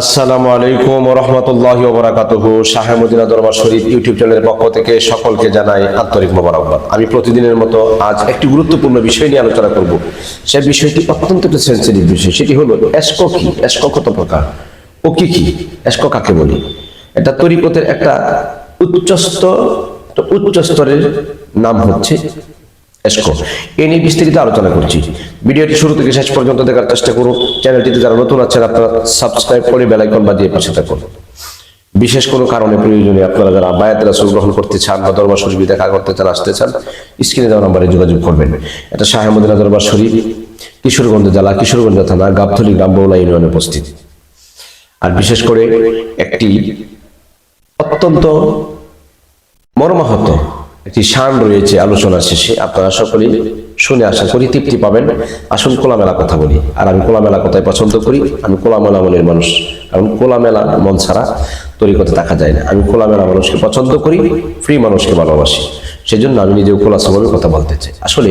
আসসালামু আলাইকুম রহমতুল্লাহ ওবরাকাতুহ শাহে মদিনা দরবার শরীফ ইউটিউব চ্যানেলের পক্ষ থেকে সকলকে জানাই আন্তরিক মোবারকবাদ। আমি প্রতিদিনের মতো আজ একটি গুরুত্বপূর্ণ বিষয় নিয়ে আলোচনা করব। সে বিষয়টি অত্যন্ত একটা সেন্সিটিভ বিষয়। সেটি হলো, এসকো কি? এসকো কত প্রকার? ও কি কি? এসকো কাকে বলি? এটা তরিকতের একটা উচ্চস্ত উচ্চ স্তরের নাম হচ্ছে এসকো এ নিয়ে বিস্তারিত আলোচনা করছি। ভিডিওটি শুরু থেকে শেষ পর্যন্ত দেখার চেষ্টা করুন। চ্যানেলটিতে যারা নতুন আছেন, আপনারা সাবস্ক্রাইব করে বেলাইকন বাজিয়ে পাশে থাকুন। বিশেষ কোনো কারণে প্রয়োজনে আপনারা যারা বায়াতের আসল গ্রহণ করতে চান বা দরবার শরীফ দেখা করতে চান, আসতে চান, স্ক্রিনে দেওয়া নাম্বারে যোগাযোগ করবেন। এটা শাহেমদিনা দরবার শরীফ, কিশোরগঞ্জ জেলা, কিশোরগঞ্জ থানা গাবথলি গ্রাম বৌলা ইউনিয়নে উপস্থিত। আর বিশেষ করে একটি অত্যন্ত মর্মাহত একটি শান রয়েছে আলোচনা শেষে। আপনারা সকলেই শুনে আশা করি তৃপ্তি পাবেন। আসুন খোলামেলা কথা বলি। আর আমি খোলামেলা কথাই পছন্দ করি। আমি খোলামেলা মনের মানুষ। কারণ খোলামেলা মন ছাড়া তরিকতে দেখা যায় না। আমি খোলামেলা মানুষকে পছন্দ করি, ফ্রি মানুষকে ভালোবাসি। সেই জন্য আমি নিজেও কোলা খোলাসাভাবে কথা বলতে চাই। আসলে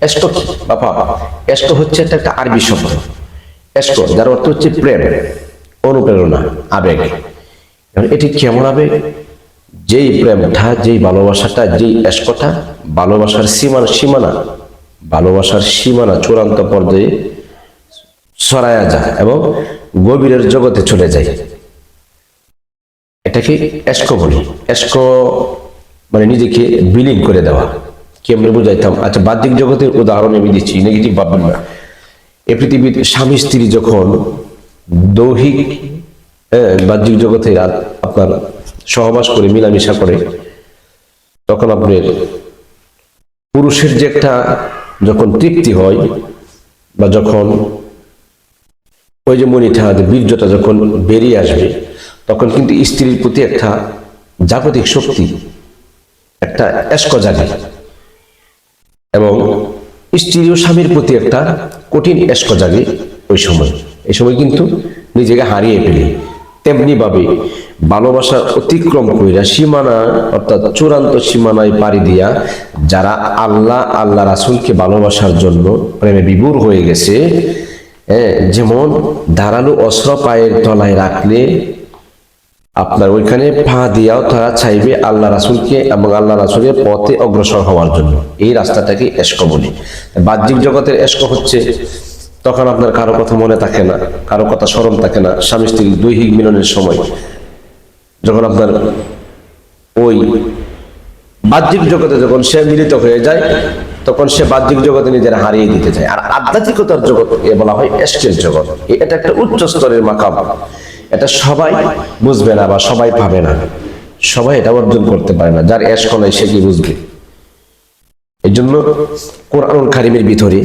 এস্টো কি? বাবা এস্টো হচ্ছে একটা একটা আরবি শব্দ। এস্টো যার অর্থ হচ্ছে প্রেম, অনুপ্রেরণা, আবেগ। এটি কেমন আবেগ? যেই প্রেমটা যেই ভালোবাসাটা যেই এসকটা ভালোবাসার সীমানা সীমানা ভালোবাসার সীমানা চূড়ান্ত পর্যায়ে সরায়া যায় এবং গভীরের জগতে চলে যায়। এটাকে এসকো বলি। এসকো মানে নিজেকে বিলীন করে দেওয়া। কেমনে বুঝাইতাম? আচ্ছা বাহ্যিক জগতের উদাহরণ আমি দিচ্ছি নেগেটিভ ভাববেন না। এ পৃথিবীর স্বামী স্ত্রী যখন দৈহিক হ্যাঁ, বাহ্যিক জগতে আপনার সহবাস করে, মিলামিশা করে, তখন আপনার পুরুষের যে একটা যখন তৃপ্তি হয় বা যখন ওই যে মনিটা বীর্যটা যখন বেরিয়ে আসবে, তখন কিন্তু স্ত্রীর প্রতি একটা জাগতিক শক্তি, একটা এস্ক জাগে। এবং স্ত্রী ও স্বামীর প্রতি একটা কঠিন এস্ক জাগে ওই সময়। এই সময় কিন্তু নিজেকে হারিয়ে ফেলি। তেমনি ভাবে ভালোবাসার অতিক্রম কইরা সীমানা, অর্থাৎ চূড়ান্ত সীমানায় পাড়ি দিয়া যারা আল্লাহ আল্লাহ রাসুলকে ভালোবাসার জন্য প্রেমে বিভোর হয়ে গেছে যেমন ধারালো অস্ত্র পায়ের তলায় রাখলে আপনার ওইখানে পা দিয়াও তারা চাইবে আল্লাহ রাসুলকে এবং আল্লাহ রাসুলের পথে অগ্রসর হওয়ার জন্য। এই রাস্তাটাকে এস্ক বলি। বাহ্যিক জগতের এস্ক হচ্ছে তখন আপনার কারও কথা মনে থাকে না, কারও কথা স্মরণ থাকে না। স্বামী স্ত্রীর দৈহিক মিলনের সময় যখন আপনার ওই বাহ্যিক জগতে যখন সে মিলিত হয়ে যায়, তখন সে বাহ্যিক জগতে নিজের হারিয়ে দিতে চায়। আর আধ্যাত্মিকতার জগৎ, এ বলা হয় এস্কের জগৎ। এটা একটা উচ্চ স্তরের মাকাম। এটা সবাই বুঝবে না বা সবাই পাবে না। সবাই এটা অর্জন করতে পারে না। যার এস্ক নাই সে কি বুঝবে? এই জন্য কোরআনুল কারিমের ভিতরে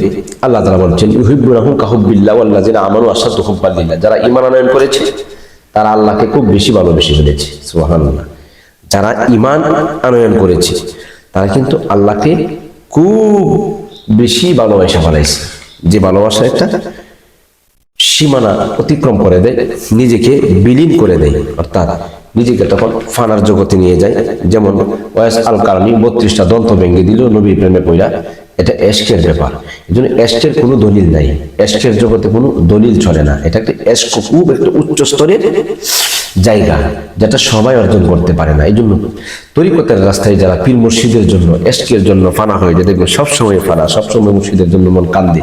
আল্লাহ তাআলা বলছেন ইউহিব্বুনাহুম কাহুব্বিল্লাহ ওয়াল্লাযিনা আমানু আশাদ্দু হুব্বান লিল্লাহ। যারা ঈমান আনয়ন করেছে, তারা আল্লাহকে খুব বেশি ভালোবেসে ফেলেছে। সুবহানাল্লাহ। যারা ঈমান আনয়ন করেছে, তারা কিন্তু আল্লাহকে খুব বেশি ভালোবাসা ফেলাইছে যে ভালোবাসা একটা সীমানা অতিক্রম করে দেয়, নিজেকে বিলীন করে দেয়, অর্থাৎ নিজেকে তখন ফানার জগতে নিয়ে যায়। যেমন ওয়াস আল কারণী বত্রিশটা দন্ত ভেঙে দিল, নবী প্রেমে পইরা। এটা এস্কের ব্যাপার। এই জন্য এস্কের কোনো দলিল নাই। এসকের জগতে কোনো দলিল চলে না। এটা একটা এস্ক খুব একটা উচ্চ স্তরের জায়গা যেটা সবাই অর্জন করতে পারে না। এই জন্য তরিকতের রাস্তায় যারা পীর মুর্শিদের জন্য এস্কের জন্য ফানা হয়ে যায় দেখবেন সবসময় ফানা, সবসময় মুর্শিদের জন্য মন কান্দে।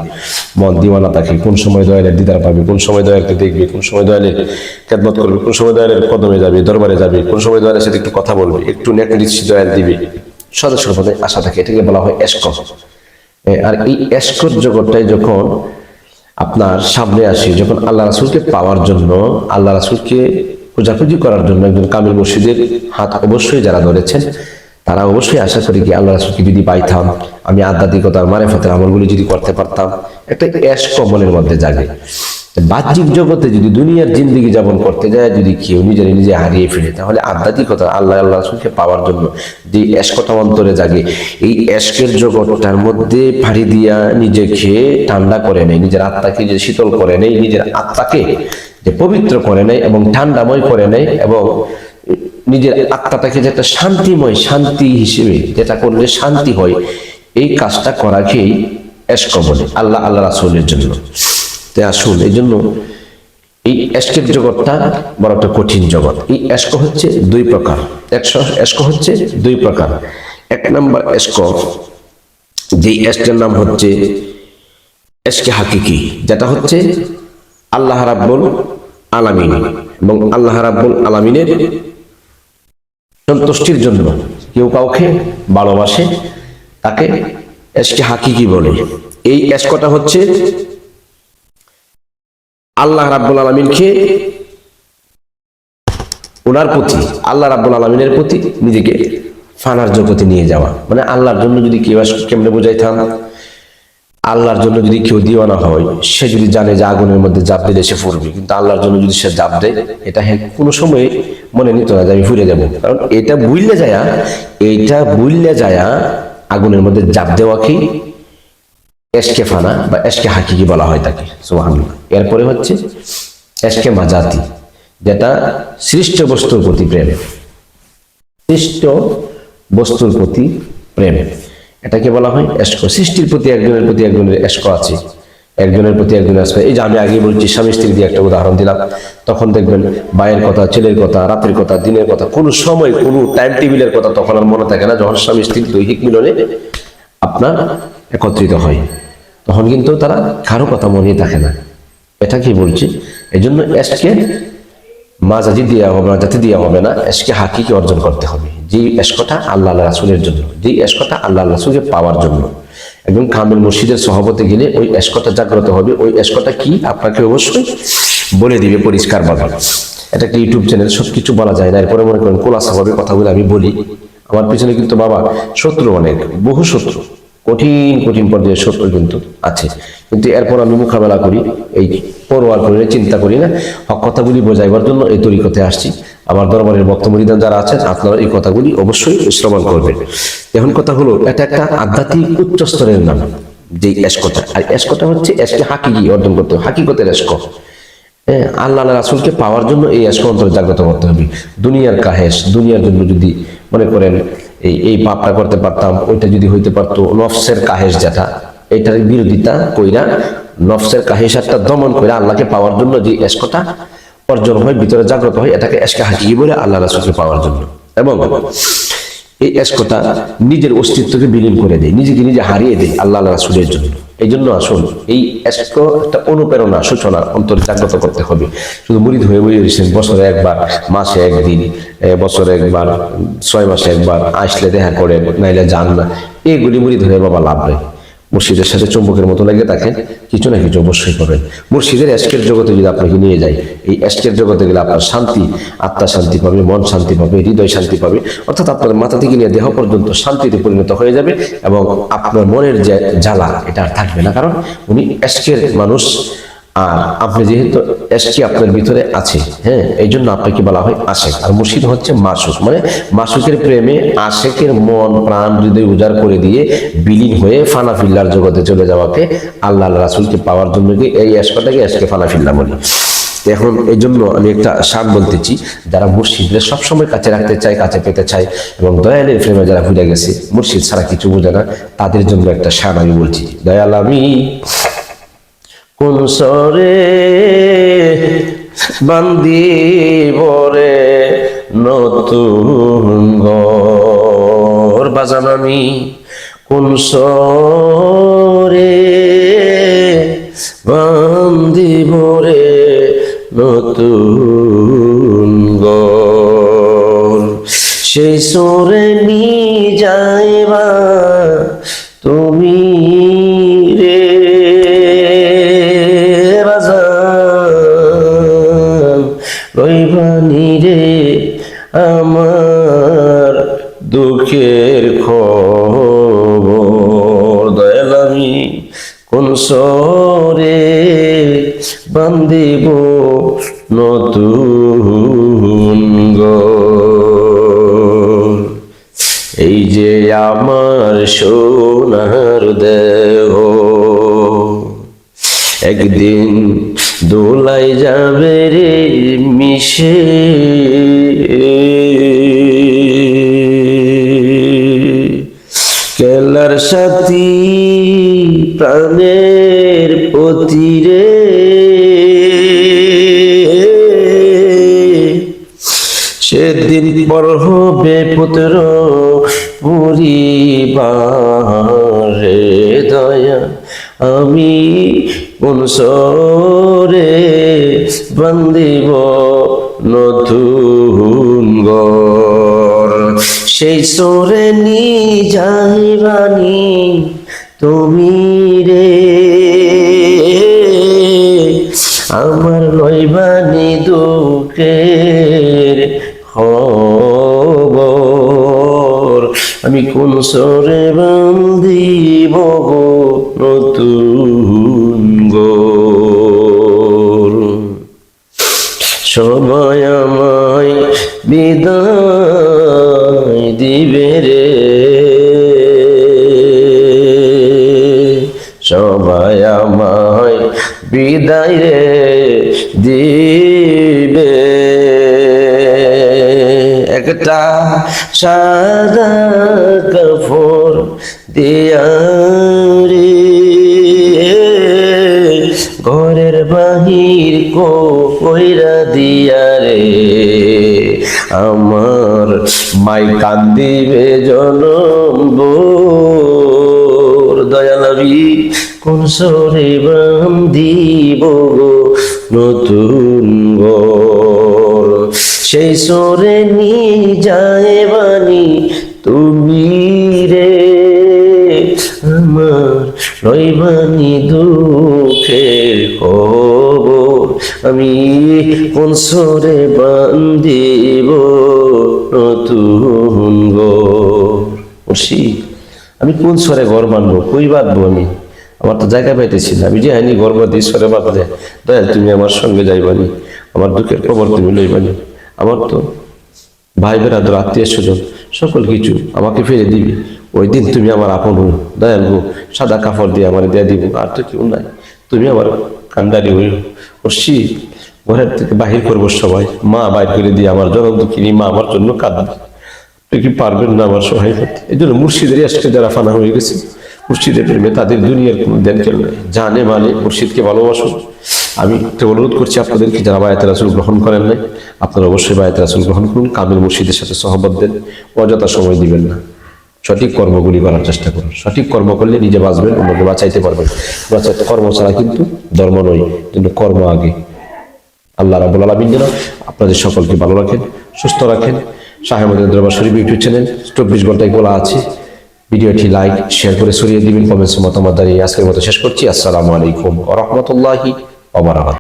মন দিওয়ানা থাকে কোন সময় দয়ালের দিদার পাবে, কোন সময় দয়ালকে দেখবে, কোন সময় দয়ালের খেদমত করবে, কোন সময় দয়ালের কদমে যাবে, দরবারে যাবে, কোন সময় দয়ালের সাথে একটু কথা বলবে, একটু নেকড়িচ্ছি দয়াল দিবে। সদস্য পদে আশা থাকে, এটাকে বলা হয় এস্ক আর এই এস্কর জগৎটাই যখন আপনার সামনে আসি, যখন আল্লাহ রাসুলকে পাওয়ার জন্য, আল্লাহ রাসুলকে খোঁজাখুঁজি করার জন্য একজন কামিল মসজিদের হাত অবশ্যই যারা ধরেছেন, তারা অবশ্যই আশা করি কি আল্লাহ রাসুলকে যদি পাইতাম, আমি আধ্যাত্মিকতার মারেফতের আমলগুলি যদি করতে পারতাম, একটা অ্যাশ মনের মধ্যে জাগে। বাহ্যিক জগতে যদি দুনিয়ার জিন্দিগি যাপন করতে যায়, যদি কেউ নিজের নিজে হারিয়ে ফেলে, তাহলে আধ্যাত্মিকতা আল্লাহ আল্লাহ রাসুলকে পাওয়ার জন্য যে এসকটা অন্তরে জাগে, এই এশকের জগৎটার মধ্যে ফাড়ি দিয়া নিজেকে ঠান্ডা করে নেয়, নিজের আত্মাকে যে শীতল করে নেয়, নিজের আত্মাকে যে পবিত্র করে নেয় এবং ঠান্ডাময় করে নেয় এবং নিজের আত্মাটাকে যেটা শান্তিময়, শান্তি হিসেবে যেটা করলে শান্তি হয়, এই কাজটা করাকেই এশক বলে আল্লাহ আল্লাহ রাসুলের জন্য। তাই আসুন, এই জন্য এই এস্কের জগৎটা বড় একটা কঠিন জগৎ। এই এস্ক হচ্ছে দুই প্রকার। একশো এস্ক হচ্ছে দুই প্রকার। এক নম্বর এস্ক যেই এস্কের নাম হচ্ছে এসকে হাকিকি, যেটা হচ্ছে আল্লাহ রাব্বুল আলামিন এবং আল্লাহ রাব্বুল আলামিনের সন্তুষ্টির জন্য কেউ কাউকে ভালোবাসে, তাকে এসকে হাকিকি বলে। এই এসকটা হচ্ছে আল্লাহ রাব্বুল আলমিনকে ওনার প্রতি, আল্লাহ রাব্বুল আলমিনের প্রতি নিজেকে ফানার জগতে নিয়ে যাওয়া। মানে আল্লাহর জন্য যদি কেউ কেমনে বোঝাইতাম? আল্লাহর জন্য যদি কেউ দিওয়ানা হয়, সে যদি জানে যে আগুনের মধ্যে জাপ দিলে সে পড়বে। কিন্তু আল্লাহর জন্য যদি সে জাপ দেয়, এটা হে কোনো সময় মনে নিত না যে আমি ফিরে যাব। কারণ এটা বুঝলে যায়া, এইটা বুঝলে যায়া আগুনের মধ্যে জাপ দেওয়া কি? এসকে ফানা বা এসকে হাকিকি বলা হয় তাকে, সুবহানাল্লাহ। এরপরে হচ্ছে এসকে মাজাতি, যেটা সৃষ্ট বস্তুর প্রতি প্রেম। সৃষ্ট বস্তুর প্রতি প্রেম। এটাকে বলা হয় এস্ক। সৃষ্টির প্রতি একজনের প্রতি একজনের এস্ক আছে। একজনের প্রতি একজনের আসবে এই যে আমি আগে বলছি, স্বামী স্ত্রী দিয়ে একটা উদাহরণ দিলাম। তখন দেখবেন মায়ের কথা, ছেলের কথা, রাতের কথা, দিনের কথা, কোনো সময়, কোনো টাইম টেবিলের কথা তখন আর মনে থাকে না, যখন স্বামী স্ত্রী দৈহিক মিলনে আপনার একত্রিত হয়। তখন কিন্তু তারা কারও কথা মনে থাকে না। এটা কি বলছি। এই জন্য এসকে মাজাজি দেওয়া হবে না যাতে দেওয়া হবে না এসকে হাকিকে অর্জন করতে হবে। যেই এসকটা আল্লাহ রাসুলের জন্য যেই এসকটা আল্লাহ রাসুলকে পাওয়ার জন্য। একদম কামিল মসজিদের সভাপতি গেলে ওই এসকটা জাগ্রত হবে, ওই এসকটা কি আপনাকে অবশ্যই বলে দিবে পরিষ্কার পরিষ্কারভাবে এটা একটা ইউটিউব চ্যানেল? সব কিছু বলা যায় না। এরপরে মনে করেন খোলাসাভাবে কথাগুলো আমি বলি। আমার পিছনে কিন্তু বাবা শত্রু অনেক, বহু শত্রু। কঠিন কঠিন পর্যায়ে শত্রু কিন্তু আছে। কিন্তু এরপর আমি মোকাবেলা করি, এই পরোয়ার করি চিন্তা করি না। কথাগুলি বোঝাইবার জন্য এই তরিকতে আসছি। আমার দরবারের বক্তমরিদান যারা আছেন আপনারা এই কথাগুলি অবশ্যই শ্রবণ করবেন। এখন কথা হলো এটা একটা আধ্যাত্মিক উচ্চ স্তরের নাম যে এসকটা আর এসকটা হচ্ছে এসকে হাকিকি অর্জন করতে হবে হাকিকতের এস্ক। হ্যাঁ, আল্লাহ রাসুলকে পাওয়ার জন্য এই অন্তরে জাগ্রত করতে হবে। দুনিয়ার কাহেস দুনিয়ার জন্য যদি মনে করেন এই এই পাপটা করতে পারতাম ওইটা যদি হইতে পারতো নফসের কাহেস যেটা এটার বিরোধিতা কইরা নফসের কাহেসারটা দমন কইরা আল্লাহকে পাওয়ার জন্য যে এসকটা অর্জন হয়, ভিতরে জাগ্রত হয়, এটাকে এসকে হাকি বলে আল্লাহ রাসুলকে পাওয়ার জন্য। এবং এই এসকটা নিজের অস্তিত্বকে বিলীন করে দেয়, নিজেকে নিজে হারিয়ে দেয় আল্লাহ রাসুলের জন্য। এই জন্য আসুন, এই এস্ক একটা অনুপ্রেরণা, সূচনা, অন্তরে জাগ্রত করতে হবে। শুধু মুরিদ হয়ে বই রয়েছেন, বছরে একবার, মাসে একদিন বছরে একবার, ছয় মাসে একবার, আসলে দেখা করে নাইলে যান না। এইগুলি মুরিদ হয়ে বাবা লাভ নেই। মুর্শিদের সাথে চুম্বকের মতো লাগে তাকে, কিছু না কিছু অবশ্যই পাবেন মুর্শিদের এস্কের জগতে যদি আপনাকে নিয়ে যায়, এই এস্কের জগতে গেলে আপনার শান্তি, আত্মা শান্তি পাবে, মন শান্তি পাবে, হৃদয় শান্তি পাবে, অর্থাৎ আপনার মাথা থেকে নিয়ে দেহ পর্যন্ত শান্তিতে পরিণত হয়ে যাবে এবং আপনার মনের যে জ্বালা, এটা আর থাকবে না। কারণ উনি এস্কের মানুষ আর আপনি যেহেতু এসকি আপনার ভিতরে আছে হ্যাঁ এই জন্য আপনাকে বলা হয় আশেক। আর মুর্শিদ হচ্ছে মাসুক। মানে মাসুকের প্রেমে আশেকের মন, প্রাণ, হৃদয় উজাড় করে দিয়ে বিলীন হয়ে ফানা ফিল্লার জগতে চলে যাওয়াকে আল্লাহ রাসুলকে পাওয়ার জন্য এই এসকটাকে এসকে ফানাফিল্লা বলি? এখন এই জন্য আমি একটা সার বলতেছি, যারা মুর্শিদরা সবসময় কাছে রাখতে চায়, কাছে পেতে চায় এবং দয়ালের প্রেমে যারা ভুলে গেছে, মুর্শিদ ছাড়া কিছু বোঝে না, তাদের জন্য একটা সার আমি বলছি। দয়াল আমি কোন সরে বান্দিবরে নতুন ঘর বাজান আমি? কোন সরে বান্দিবরে নতুন ঘর? সেই সরে নি যাইবা দুঃখের খবর। কোন সরে বান্দিব নতুন এই যে আমার সোনার দেহ, একদিন দোলাই যাবে রে মিশে। কার সাথে প্রাণের পতিরে। সেদিন পর হবে পুত্র পুরিবারে দয়া। আমি কোন সরে বন্দিব নথু সেই সোরে নি যাইবানি তুমি রে। আমার লইবানি দুঃখের খবর, আমি কোন সরে বান্ধিব গো? বিদায় দিবে। একটা সাদা কাপড় দিয়া রে ঘরের বাহির কো কইরা দিয়া রে আমার মাই কান্দিবে জনম দয়ালবি কোন সরে বান্দিব গো নতুন গোর সেই সরে নি যায় বানি তুমি রে, আমার রইবানি দুঃখের খবর। আমি কোন সরে বান্দিব নতুন গো আমি কোন স্বরে ঘর বানবো? কই বাঁধবো আমি? আমার তো জায়গা পাইতেছি না। আমি যে ঘর বাঁধি স্বরে বাঁধলে দয়াল, তুমি আমার সঙ্গে যাইবানি। আমার দুঃখের খবর তুমি লইবানি। আমার তো ভাই বেরাদর আত্মীয় স্বজন সকল কিছু আমাকে ফিরে দিবি। ওই দিন তুমি আমার আপন হইও। দয়াল গো, সাদা কাপড় দিয়ে আমার দিয়ে দিব, আর তো কেউ নাই। তুমি আমার কান্দারি হইও। শি ঘরের থেকে বাহির করব সবাই। মা বাইর করে দিয়ে আমার জনম দুঃখিনী, মা আমার জন্য কাঁদবে। কি পারবেন না আমার সহায় করতে? এই জন্য মুর্শিদের আজকে যারা ফানা হয়ে গেছে মুর্শিদের প্রেমে তাদের দুনিয়ার কোনো দেন নেই জানে মানে মুর্শিদকে ভালোবাসুন আমি একটা অনুরোধ করছি আপনাদেরকে, যারা বায়াতের রাসুল গ্রহণ করেন নাই, আপনারা অবশ্যই বায়াতের রাসুল গ্রহণ করুন, কামিল মুর্শিদের সাথে সহবত দেন, অযথা সময় দিবেন না। সঠিক কর্মগুলি করার চেষ্টা করুন। সঠিক কর্ম করলে নিজে বাঁচবেন, অন্যকে বাঁচাইতে পারবেন। বাঁচাতে কর্ম ছাড়া কিন্তু ধর্ম নয়, কিন্তু কর্ম আগে। আল্লাহ রাবুল আলমিন যেন আপনাদের সকলকে ভালো রাখেন, সুস্থ রাখেন। শাহেমদের দরবার শরীফ ইউটিউব চ্যানেল চব্বিশ ঘন্টায় বলা আছে। ভিডিওটি লাইক, শেয়ার করে সরিয়ে দিবেন কমেন্টস মতামত দাঁড়িয়ে আজকের মতো শেষ করছি। আসসালামু আলাইকুম ওরহমতুল্লাহি ওবরাকাত